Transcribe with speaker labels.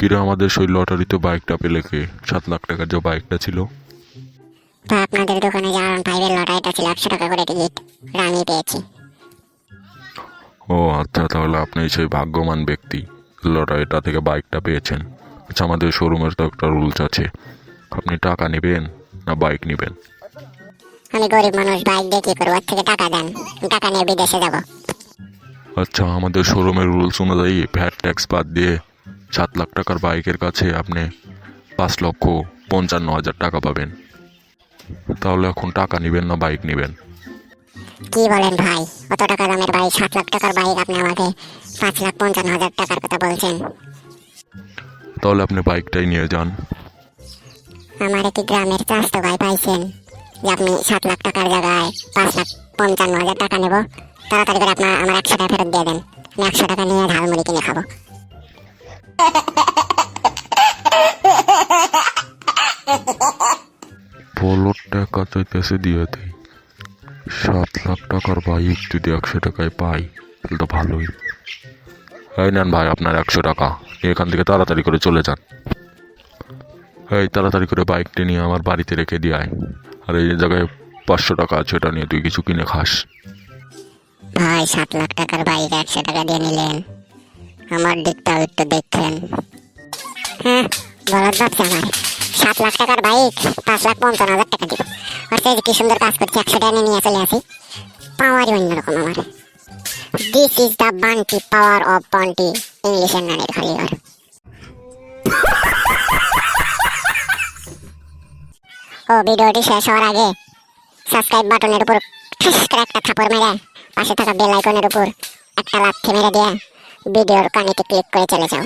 Speaker 1: কিরে আমাদের সেই লটারিতে বাইকটা পেলে কে? সাত লাখ টাকার যে বাইকটা ছিল।
Speaker 2: তো আপনাদের দোকানে যে আর ফাইভের লটারিটা ছিল একশো টাকা করে টিকিট ওটা আমি পেয়েছি।
Speaker 1: ও আচ্ছা তাহলে আপনি সেই ভাগ্যবান ব্যক্তি লটারিটা থেকে বাইকটা পেয়েছেন। আচ্ছা আমাদের শোরুমের তো একটা রুলস আছে। আপনি টাকা নেবেন না বাইক নেবেন?
Speaker 2: আমি গরিব মানুষ বাইক দিয়ে কি করব? ওর থেকে টাকা দেন টাকা নিয়ে বিদেশে যাব।
Speaker 1: আচ্ছা আমাদের শোরুমের রুলস অনুযায়ী ভ্যাট ট্যাক্স বাদ দিয়ে সাত লাখ টাকার বাইকের কাছে আপনি পাঁচ লক্ষ পঞ্চান্ন হাজার টাকা পাবেন। তাহলে এখন টাকা নেবেন না বাইক নেবেন?
Speaker 2: কি বলেন ভাই? অত টাকা দামের বাইক সাত লাখ টাকার বাইক আপনি আমাকে পাঁচ লাখ পঞ্চান্ন হাজার টাকার কথা বলছেন।
Speaker 1: তাহলে আপনি বাইকটাই নিয়ে যান।
Speaker 2: আমার একটি গ্রামের চাষতো ভাই পাইছেন যে আপনি সাত লাখ টাকার জায়গায় পাঁচ লাখ পঞ্চান্ন হাজার টাকা নেব। তাড়াতাড়ি করে আপনার আমার একশো টাকা ফেরত দিয়ে দেন। আমি একশো টাকা নিয়ে ঝালমুড়ি কিনে খাব।
Speaker 1: বলো টাকা চাইতেছে দিয়ে দেয় সাত লাখ টাকার বাইক যদি একশো টাকায় পাই, তাহলে তো ভালোই। এই নেন ভাই, আপনার একশো টাকা। এখান থেকে তাড়াতাড়ি করে চলে যান। এই তাড়াতাড়ি করে বাইকটা নিয়ে আমার বাড়িতে রেখে দিয়ে আয়। আর এই জায়গায় পাঁচশো টাকা আছে এটা নিয়ে তুই কিছু কিনে খাস।
Speaker 2: ভাই, সাত লাখ টাকার বাইক একশো টাকা দিয়ে নিলেন। আমার দিকটাও একটু দেখছেন হ্যাঁ বলার ভাবছে আমার? সাত লাখ টাকার বাইক পাঁচ লাখ পঞ্চান্ন হাজার টাকা দিব। সেই কি সুন্দর কাজ করছি, একশো টাকা নিয়ে চলে আসি। পাওয়ারই অন্যরকম আমার। This is the Bunty power of Bunty ইংলিশের নানের খালি আর ও, ভিডিওটি শেষ হওয়ার আগে সাবস্ক্রাইব বাটনের উপর ঠাস করে একটা থাপড় মেরে পাশে থাকা বেল আইকনের উপর একটা লাথি মেরে দিয়ে ভিডিওর কানেতে ক্লিক করে চলে যাও।